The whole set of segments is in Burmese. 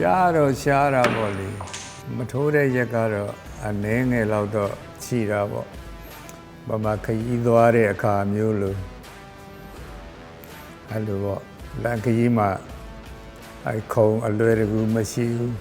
ရှားတော့ရှားတာပေါ့လေမထိုးတဲ့ရက်ကတော့အနှဲငယ်လောက်တော့ခြိတာပေါ့ဘာမှခရီးသွားတဲ့အခါမျိုးလို့အဲ့လိုပေါ့လန်ခရီးမှာအဲ့ခုံအလွယ်တကူမရှိဘူး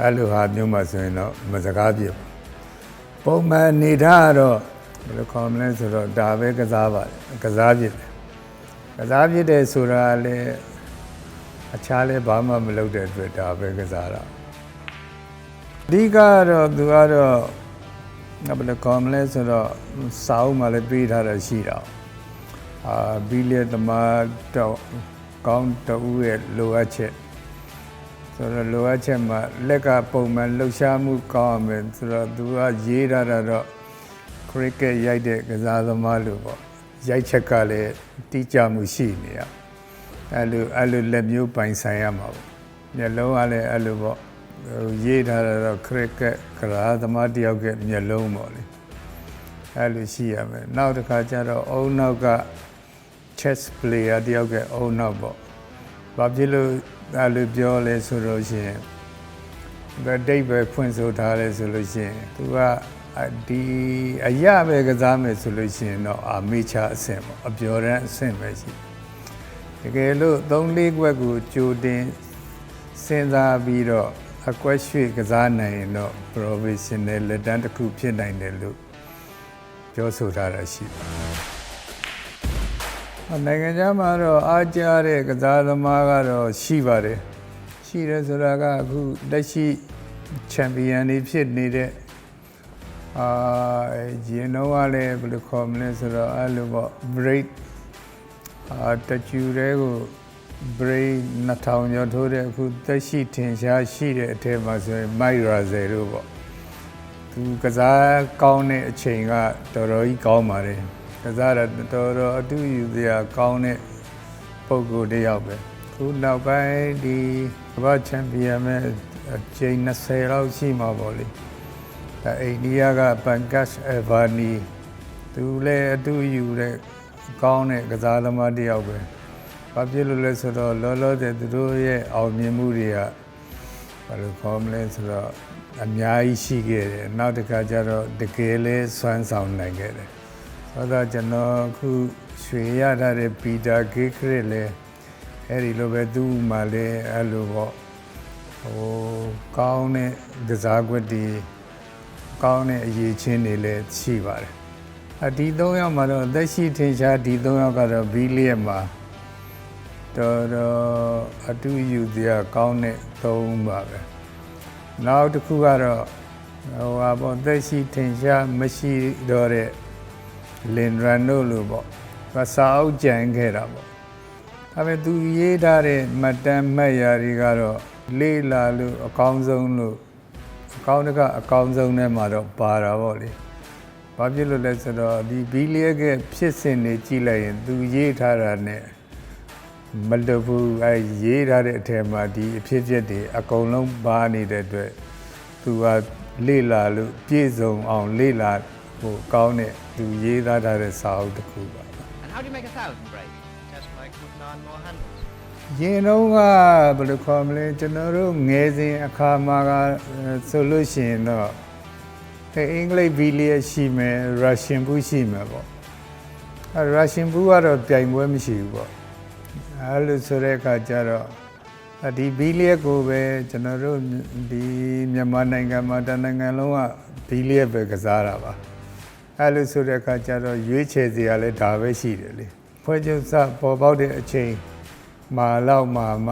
အဲ့လိုဟာမျိုးမှဆိုရင်တော့မစကားပြဘူးပုံမှန်နေထားတော့ဘယ်လိုခေါ်မလဲဆိုတော့ဒါပဲကစားပါတယ်ကစားပြစ်တယ်ကစားပြစ်တယ်ဆိုတာလည်း အခြားလည်းဘာမှမလုပ်တဲ့အတွက်ဒါပဲကစားတာအဓိကကတော့သူကတော့ငါဘယ်လိုခေါ်မလဲဆိုတော့စာအုပ်မှာလည်းတွေးထားတာရှိတာအာဘီလီသမားတော့ကောင်းတူရဲ့လိုအပ်ချက်ဆိုတော့လိုအပ်ချက်မှာလက်ကပုံမှန်လှုပ်ရှားမှုကောင်းအောင်မယ်ဆိုတော့သူကရေးထားတာတော့ခရစ်ကက်ရိုက်တဲ့ကစားသမားလို့ပေါ့ရိုက်ချက်ကလည်းတိကျမှုရှိနေရ အဲ့လိုအဲ့လိုလက်မျိုးပိုင်ဆိုင်ရမှာပေါ့မျက်လုံးကလည်းအဲ့လိုပေါ့ဟိုရေးထားတာတော့ခရစ်ကက်ကစားသမားတယောက်ကမျက်လုံးပေါ့လေအဲ့လိုရှိရမယ်နောက်တစ်ခါကျတော့အုံနောက်က chess player တယောက်ကအုံနောက်ပေါ့ဘာဖြစ်လို့အဲ့လိုပြောလဲဆိုတော့ရှိရင်ဘယ်ဒိတ်ပဲဖွင့်ဆိုထားလဲဆိုလို့ရှိရင်သူကအဒီအရပဲကစားမယ်ဆိုလို့ရှိရင်တော့အမေချအဆင့်ပေါ့အပြော်ရန်အဆင့်ပဲရှိတ ကယ်လို့3 4ကွက်ကိုကြိုတင်စဉ်းစားပြီးတော့အကွက်ရွှေ့ကစားနိုင်ရင်တော့ professional လက်တန်းတစ်ခုဖြစ်နိုင်တယ်လို့ပြောဆိုထားတာရှိပါတယ်နိုင်ငံခြားမှာတော့အားကြတဲ့ကစားသမားကတော့ရှိပါတယ်ရှိတယ်ဆိုတာကအခုလက်ရှိချန်ပီယံတွေဖြစ်နေတဲ့အာရင်တော့ကလည်းဘယ်လိုခေါ်မလဲဆိုတော့အဲ့လိုပေါ့ break အာတကျူတွေကို break 2000ကျော်ထိုးတဲ့အခုသက်ရှိထင်ရှားရှိတဲ့အထက်မှာဆိုရင် Mike Razel တို့ပေါ့သူကစားကောင်းတဲ့အချိန်ကတော်တော်ကြီးကောင်းပါတယ်ကစားတာတော်တော်အတူယူစရာကောင်းတဲ့ပုံကိုယ်တစ်ယောက်ပဲခုနောက်ပိုင်းဒီဘာချန်ပီယံမဲ့အချိန်20လောက်ရှိမှာပေါ့လေဒါအိန္ဒိယကပန်ကတ်အဗာနီသူလည်းအတူယူတဲ့ ကောင်းတဲ့ကစားသမားတစ်ယောက်ပဲဘာဖြစ်လို့လဲဆိုတော့လောလောဆယ်သူတို့ရဲ့အောင်မြင်မှုတွေကဘာလို့ခေါ်မလဲဆိုတော့အများကြီးရှိခဲ့တယ်နောက်တစ်ခါကျတော့တကယ်လဲစွမ်းဆောင်နိုင်ခဲ့တယ်ဆိုတော့ကျွန်တော်အခုရွှေရထားတဲ့ပီတာဂေးခရစ်လည်းအဲ့ဒီလိုပဲသူ့မှာလည်းအဲ့လိုပေါ့ဟိုကောင်းတဲ့ကစားကွက်တွေကောင်းတဲ့အရေးချင်းတွေလည်းရှိပါတယ်အ ဒီ၃ယောက်မှာတော့အသက်ရှိထင်ရှားဒီ၃ယောက်ကတော့ဘီလီယံမှာတော်တော်အတူယူစရာကောင်းတဲ့သုံးပါပဲနောက်တစ်ခုကတော့ဟိုဟာပေါ့သက်ရှိထင်ရှားမရှိတော့တဲ့လင်ရန်တို့လို့ပေါ့သူစာအုပ်ကြံခဲ့တာပေါ့ဒါပေမဲ့သူရေးထားတဲ့မှတ်တမ်းမှတ်ရာတွေကတော့လေးလာလို့အကောင်းဆုံးလို့အကောင်းတကအကောင်းဆုံးထဲမှာတော့ပါတာပေါ့လေ ဘာဖြစ်လို့လဲဆိုတော့ဒီဘီလီယက်ကဖြစ်စဉ်တွေကြည့်လိုက်ရင် သူရေးထားတာ ਨੇ မလွတ်ဘူးအဲရေးထားတဲ့အထက်မှာဒီအဖြစ်အပျက်တွေအကုန်လုံးပါနေတဲ့အတွက်သူကလေ့လာလို့ပြည့်စုံအောင်လေ့လာဖို့ကောင်းတဲ့သူရေးသားထားတဲ့စာအုပ်တစ်ခုပါ And how do you make a thousand break? Just like with nine more handles. ရင်တော့ကဘယ်လိုခေါ်မလဲကျွန်တော်တို့ငယ်စဉ်အခါမှာကဆိုလို့ရှိရင်တော့ အင်္ဂလိပ်ဘီလီယရှိမယ်ရုရှားဘူးရှိမယ်ပေါ့အဲရုရှားဘူးကတော့ပြိုင်ပွဲမရှိဘူးပေါ့အဲလိုဆိုတဲ့အခါကျတော့ဒီဘီလီယကိုပဲကျွန်တော်တို့ဒီမြန်မာနိုင်ငံမှာတနိုင်ငံလုံးကဘီလီယပဲကစားတာပါအဲလိုဆိုတဲ့အခါကျတော့ရွေးချယ်စရာလည်းဒါပဲရှိတယ်လေဖွဲ့ချုပ်စပေါ်ပေါက်တဲ့အချိန်မာလောက်မာမ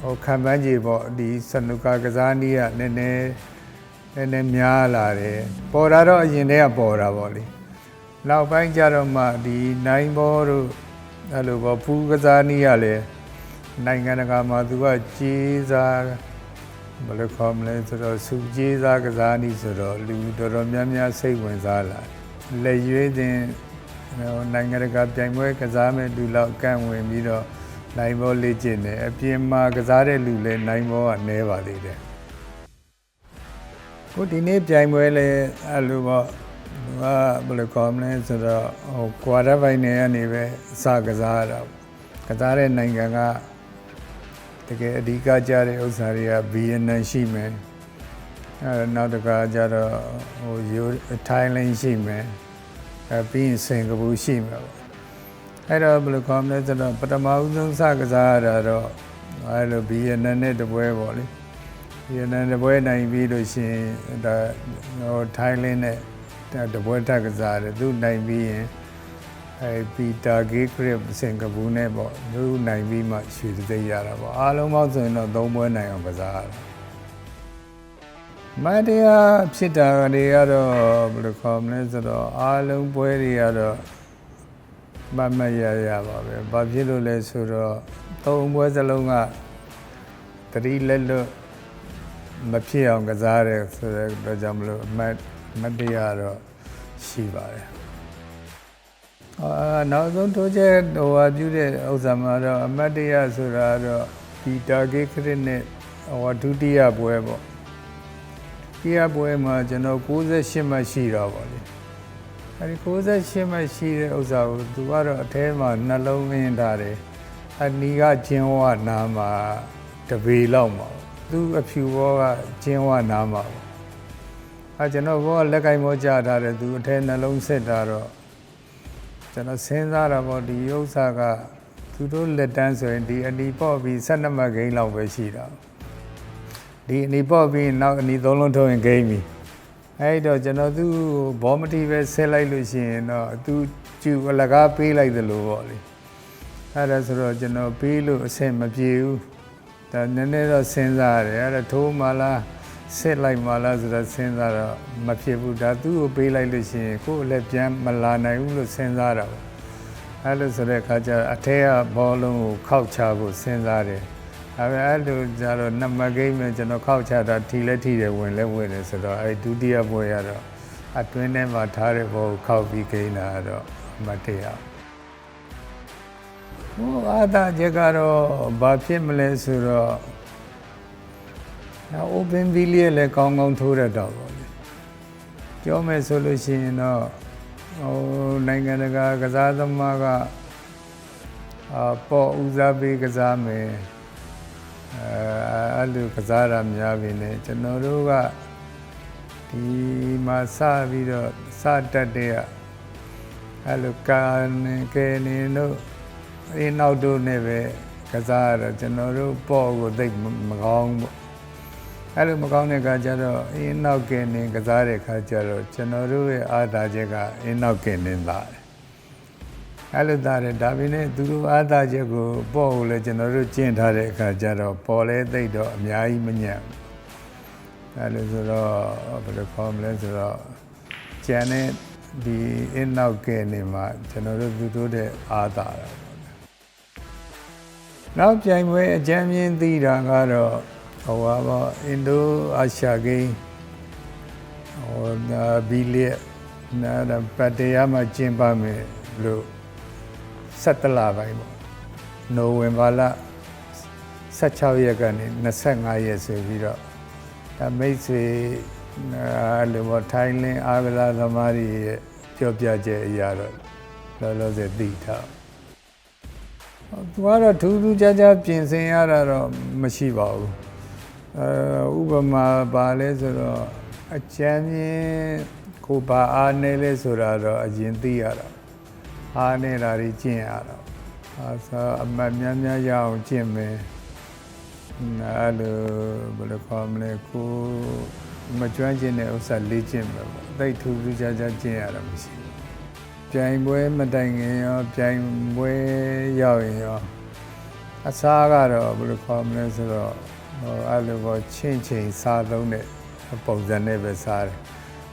ဟိုခံပန်းကြီးပေါ့ဒီစနုကာကစားနည်းကနည်းနည်း နည်းနည်းများလာတယ်ပေါ်တာတော့အရင်တည်းကပေါ်တာပေါ့လေနောက်ပိုင်းကျတော့မှဒီနိုင်ဘောတို့အဲ့လိုပေါ့ဖူးကစားနည်းကလည်းနိုင်ငံတကာမှာသူကကြီးစားဘယ်လိုခေါ်မလဲဆိုတော့စုကြီးစားကစားနည်းဆိုတော့လူတော်တော်များများစိတ်ဝင်စားလာလက်ရွေးတင်ဟိုနိုင်ငံတကာပြိုင်ပွဲကစားမဲ့လူလောက်ကန့်ဝင်ပြီးတော့နိုင်ဘောလေ့ကျင့်တယ်အပြင်မှာကစားတဲ့လူလည်းနိုင်ဘောကနည်းပါသေးတယ် ကိုဒီနေ့ပြိုင်ပွဲလဲအဲ့လိုပေါ့သူကဘယ်လိုခေါ်မလဲဆိုတော့ဟိုကွာတာဘိုင်နယ်ကနေပဲအစကစားရတာကစားတဲ့နိုင်ငံကတကယ်အဓိကကြတဲ့ဥစ္စာတွေကဗီယက်နမ်ရှိမယ်အဲတော့နောက်တစ်ခါကျတော့ဟိုယူထိုင်းလင်းရှိမယ်အဲပြီးရင်စင်ကာပူရှိမယ်ပေါ့အဲ့တော့ဘယ်လိုခေါ်မလဲဆိုတော့ပထမဦးဆုံးစကစားရတာတော့အဲလိုဗီယက်နမ်နဲ့တပွဲပေါ့လေ ဗီယက်နမ်တပွဲနိုင်ပြီးလို့ရှိရင်ဒါဟိုထိုင်းလင်းနဲ့တပွဲထပ်ကစားတယ်သူနိုင်ပြီးရင်အဲပီတာဂေးခရစ်စင်ကာပူနဲ့ပေါ့သူနိုင်ပြီးမှရွှေတသိပ်ရတာပေါ့အားလုံးပေါင်းဆိုရင်တော့သုံးပွဲနိုင်အောင်ကစားရတယ်မတရားဖြစ်တာတွေကတော့ဘယ်လိုခေါ်မလဲဆိုတော့အားလုံးပွဲတွေကတော့မတ်မတ်ရရပါပဲဘာဖြစ်လို့လဲဆိုတော့သုံးပွဲစလုံးကတတိလက်လွတ် မဖြစ်အောင်ကစားတယ်ဆိုတဲ့အတွက်ကြောင့်မလို့အမတ်မတ်တရားတော့ရှိပါတယ်အာနောက်ဆုံးတိုးချက်ဟိုဟာပြုတဲ့ဥစ္စာမှာတော့အမတ်တရဆိုတာတော့ဒီတာဂေခရစ်နဲ့ဟိုဒုတိယပွဲပေါ့ဒီရပွဲမှာကျွန်တော်68မှတ်ရှိတော့ဗောလေအဲဒီ68မှတ်ရှိတဲ့ဥစ္စာကိုသူကတော့အထဲမှာနှလုံးသွင်းထားတယ်အနီးကကျင်းဝနာမှာတပေလောက်မှာပေါ့ သူအဖြူဘောကကျင်းဝနာမှာပေါ့အဲကျွန်တော်ဘောကလက်ကင်ဘောကြားထားတယ်သူအထဲနှလုံးစစ်တာတော့ကျွန်တော်စဉ်းစားတာပေါ့ဒီဥစ္စာကသူတို့လက်တန်းဆိုရင်ဒီအနီပေါ့ပြီး12မှတ်ဂိမ်းလောက်ပဲရှိတာဒီအနီပေါ့ပြီးနောက်အနီသုံးလုံးထုတ်ရင်ဂိမ်းပြီအဲ့တော့ကျွန်တော်သူ့ဘောမတီပဲဆက်လိုက်လို့ရှိရင်တော့သူကျူအလကားပေးလိုက်သလိုပေါ့လေအဲ့ဒါဆိုတော့ကျွန်တော်ပေးလို့အဆင်မပြေဘူး ဒါနည်းနည်းတော့စဉ်းစားရတယ်အဲ့ဒါထိုးမှလားဆက်လိုက်မှလားဆိုတော့စဉ်းစားတော့မဖြစ်ဘူးဒါသူ့ကိုပေးလိုက်လို့ရှိရင်ကိုယ့်လည်းပြန်မလာနိုင်ဘူးလို့စဉ်းစားတာပေါ့အဲ့လိုဆိုတဲ့အခါကျတော့အထက်ကဘောလုံးကိုခောက်ချဖို့စဉ်းစားတယ်ဒါပေမဲ့အဲ့လိုကြတော့နံပါတ်ဂိမ်းမှာကျွန်တော်ခောက်ချတာထီလက်ထီတယ်ဝင်လဲဝင်တယ်ဆိုတော့အဲ့ဒုတိယပွဲရတော့အတွင်းထဲမှာထားတဲ့ဘောကိုခောက်ပြီးဂိမ်းတာတော့မတ်တရား ဟိုအာသာချက်ကတော့ဘာဖြစ်မလဲဆိုတော့နောက် open billion လည်းကောင်းကောင်းထိုးရတော့ပါလေပြောမယ်ဆိုလို့ရှိရင်တော့ဟိုနိုင်ငံတကာကစားသမားကအာပေါ်ဦးစားပေးကစားမယ်အဲအဲ့လိုကစားတာများပြီလေကျွန်တော်တို့ကဒီမှာစပြီးတော့စတက်တဲ့ကအဲ့လိုကာနေကဲနေတို့ အေးနောက်တို့နဲ့ပဲကစားရတော့ကျွန်တော်တို့ပေါ့ကိုသိပ်မကောင်းဘူးအဲ့လိုမကောင်းတဲ့ခါကျတော့အေးနောက်ကင်းနေကစားတဲ့ခါကျတော့ကျွန်တော်တို့ရဲ့အားသာချက်ကအေးနောက်ကင်းနေတာတယ်အဲ့လိုသားတယ်ဒါပေမဲ့သူတို့အားသာချက်ကိုပေါ့ကိုလည်းကျွန်တော်တို့ကျင့်ထားတဲ့အခါကျတော့ပေါ်လဲသိပ်တော့အများကြီးမညံ့ဘူးအဲ့လိုဆိုတော့ဘယ်လိုခေါ်မလဲဆိုတော့ကျန်တဲ့ဒီအင်းနောက်ကင်းနေမှာကျွန်တော်တို့သူတို့တဲ့အားသာတာပေါ့ နောက်ပြိုင်ပွဲအကြမ်းမြင်သိတာကတော့ဟိုပါပေါ့အင်ဒိုအာရှဂိမ်းဟိုဒါဘီလီနာဒါပတ်တရားမှာကျင်းပမယ်လို့17လပိုင်းပေါ့နိုဝင်ဘာလ16ရက်ကနေ25ရက်ဆိုပြီးတော့ဒါမိတ်ဆွေအဲလိုပေါ့ထိုင်းလင်းအားကစားသမားတွေရဲ့ပြောပြချက်အရာတော့လောလောဆယ်သိထား သူကတော့ထူးထူးခြားခြားပြင်ဆင်ရတာတော့မရှိပါဘူးအဲဥပမာပါလဲဆိုတော့အချမ်းမြင်ကိုပါအားနေလဲဆိုတာတော့အရင်သိရတာအားနေတာကြီးကျင့်ရတာအဲဆိုအမတ်များများရအောင်ကျင့်မယ်အဲလိုဘယ်လိုခေါ်မလဲကိုမကျွမ်းကျင်တဲ့ဥစ္စာလေ့ကျင့်မယ်ပေါ့အသိထူးထူးခြားခြားကျင့်ရတာမရှိဘူး ပြိုင်ပွဲမတိုင်ခင်ရောပြိုင်ပွဲရောက်ရင်ရောအစားကတော့ဘယ်လိုခေါ်မလဲဆိုတော့ဟိုအဲ့လိုပေါ့ချင်းချင်းစားသုံးတဲ့ပုံစံနဲ့ပဲစားတယ်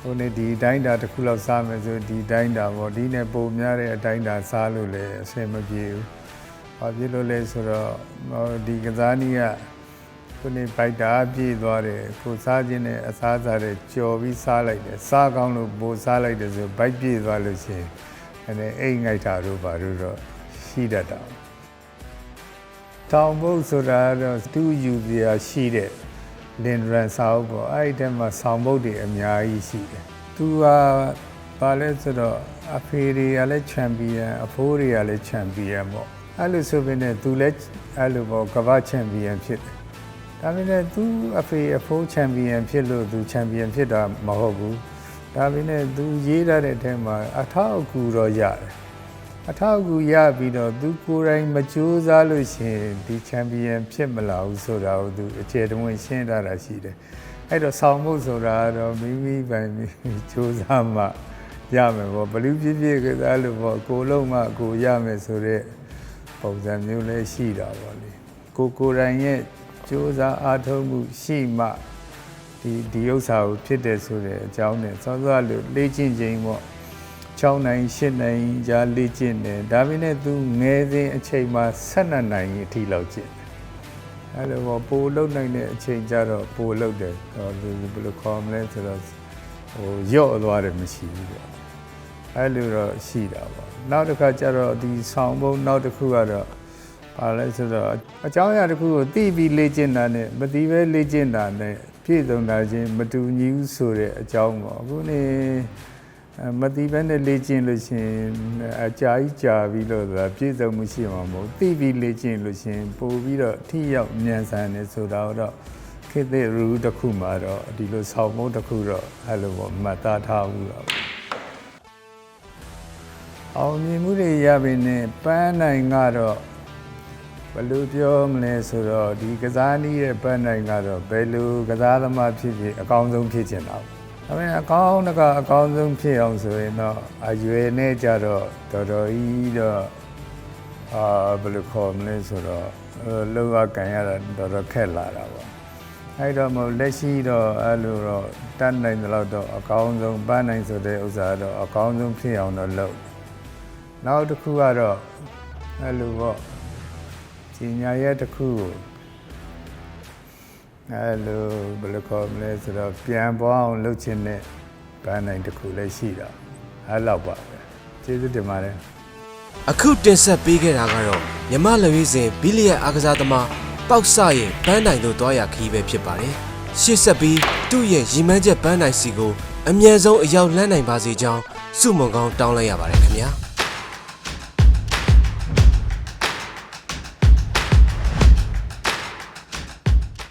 ဟိုနေ့ဒီတိုင်းတာတစ်ခုလောက်စားမယ်ဆိုဒီတိုင်းတာပေါ့ဒီနဲ့ပုံများတဲ့အတိုင်းတာစားလို့လည်းအဆင်မပြေဘူး။ဘာဖြစ်လို့လဲဆိုတော့ဟိုဒီကစားနည်းက ခုနေ့ပိုက်တာပြည့်သွားတယ်ကိုစားခြင်းနဲ့အစားအစာတွေကြော်ပြီးစားလိုက်တယ်စားကောင်းလို့ပိုစားလိုက်တယ်ဆိုဘိုက်ပြည့်သွားလို့ရှိရင်အဲအိမ်ငိုက်တာတို့ဘာတို့တော့ရှိတတ်တာတောင်ဘုတ်ဆိုတာတော့သူ့ယူပြရှိတဲ့လင်ရန်စာအုပ်ပေါ့အဲ့ဒီထဲမှာဆောင်းဘုတ်တွေအများကြီးရှိတယ်သူကဘာလဲဆိုတော့အဖေတွေကလည်းချန်ပီယံအဖိုးတွေကလည်းချန်ပီယံပေါ့အဲ့လိုဆိုပေမဲ့သူလည်းအဲ့လိုပေါ့ကမ္ဘာချန်ပီယံဖြစ်တယ် ဒါပေမဲ့သူအဖေအဖိုးချန်ပီယံဖြစ်လို့သူချန်ပီယံဖြစ်တာမဟုတ်ဘူးဒါပေမဲ့သူရေးထားတဲ့အထက်မှာအထောက်အကူတော့ရတယ်အထောက်အကူရပြီးတော့သူကိုယ်တိုင်မကြိုးစားလို့ရှိရင်ဒီချန်ပီယံဖြစ်မလာဘူးဆိုတာကိုသူအခြေတဝင်ရှင်းထားတာရှိတယ်အဲ့တော့ဆောင်းဖို့ဆိုတာကတော့မိမိပိုင်မိမိကြိုးစားမှရမယ်ပေါ့ဘလူးပြည့်ပြည့်ကစားလို့ပေါ့ကိုယ်လုံးမှကိုယ်ရမယ်ဆိုတော့ပုံစံမျိုးလည်းရှိတာပေါ့လေကိုကိုယ်တိုင်ရဲ့ ကြိုးစားအားထုတ်မှုရှိမှဒီဒီဥစ္စာကိုဖြစ်တယ်ဆိုတဲ့အကြောင်းနဲ့စောစောလို့လေ့ကျင့်ခြင်းပေါ့6နိုင်8နိုင်ကြာလေ့ကျင့်တယ်ဒါပေမဲ့သူငယ်စဉ်အချိန်မှာ12နိုင်အထိလောက်ကျင့်တယ်အဲ့လိုပေါ့ပိုလုံနိုင်တဲ့အချိန်ကျတော့ပိုလုံတယ်ဟောဘယ်လိုခေါ်မလဲဆိုတော့ဟိုရော့သွားတယ်မရှိဘူးပေါ့အဲ့လိုတော့ရှိတာပေါ့နောက်တစ်ခါကျတော့ဒီဆောင်ဘုံနောက်တစ်ခုကတော့ ဘာလဲဆိုတော့အကြောင်းအရာတစ်ခုကိုသိပြီးလေ့ကျင့်တာနဲ့မသိပဲလေ့ကျင့်တာနဲ့ပြည့်စုံတာချင်းမတူညီဘူးဆိုတဲ့အကြောင်းပေါ့အခုနေအဲမသိပဲနဲ့လေ့ကျင့်လို့ရှရင်အကြာကြီးကြာပြီးလို့ဆိုတာပြည့်စုံမှုရှိမှာမဟုတ်သိပြီးလေ့ကျင့်လို့ရှရင်ပို့ပြီးတော့ထိရောက်မြန်ဆန်နေဆိုတာတော့ခေတ်သစ်ရူတစ်ခုမှာတော့ဒီလိုဆောင်ဘုံတစ်ခုတော့အဲ့လိုပေါ့မှတ်သားထားဘူးတော့အောင်မြင်မှုတွေရပြီနဲ့ပန်းနိုင်ကတော့ ဘယ်လိုပြောမလဲဆိုတော့ဒီကစားနည်းရဲ့ပန်းနိုင်ကတော့ဘယ်လိုကစားသမားဖြစ်ဖြစ်အကောင်းဆုံးဖြစ်ချင်တာပေါ့။ဒါပေမဲ့အကောင်းတကအကောင်းဆုံးဖြစ်အောင်ဆိုရင်တော့အရွယ်နဲ့ကြတော့တော်တော်ကြီးတော့အာဘယ်လိုခေါ်မလဲဆိုတော့အဲလောကကန်ရတာတော်တော်ခက်လာတာပေါ့။အဲ့တော့မဟုတ်လက်ရှိတော့အဲ့လိုတော့တတ်နိုင်တဲ့လောက်တော့အကောင်းဆုံးပန်းနိုင်ဆိုတဲ့ဥစ္စာတော့အကောင်းဆုံးဖြစ်အောင်တော့လုပ်တယ်နောက်တစ်ခုကတော့အဲ့လိုပေါ့ ကြီးညာရဲ့တစ်ခုကိုအဲ့လိုဘယ်လိုခေါ်မလဲဆိုတော့ပြန်ပေါ်အောင်လုပ်ချင်တဲ့ဘန်းနိုင်တစ်ခုလည်းရှိတာအဲ့လောက်ပါပဲကျေးဇူးတင်ပါတယ်အခုတင်ဆက်ပေးခဲ့တာကတော့မြမလဝီစဉ်ဘီလီယံအားကစားသမားပေါက်ဆရဲ့ဘန်းနိုင်တို့တွားရခီးပဲဖြစ်ပါတယ်ရှေ့ဆက်ပြီးသူ့ရဲ့ရီမန်းချက်ဘန်းနိုင်စီကိုအမြန်ဆုံးအရောက်လန်းနိုင်ပါစေကြောင်းစုမုံကောင်းတောင်းလိုက်ရပါတယ်ခင်ဗျာ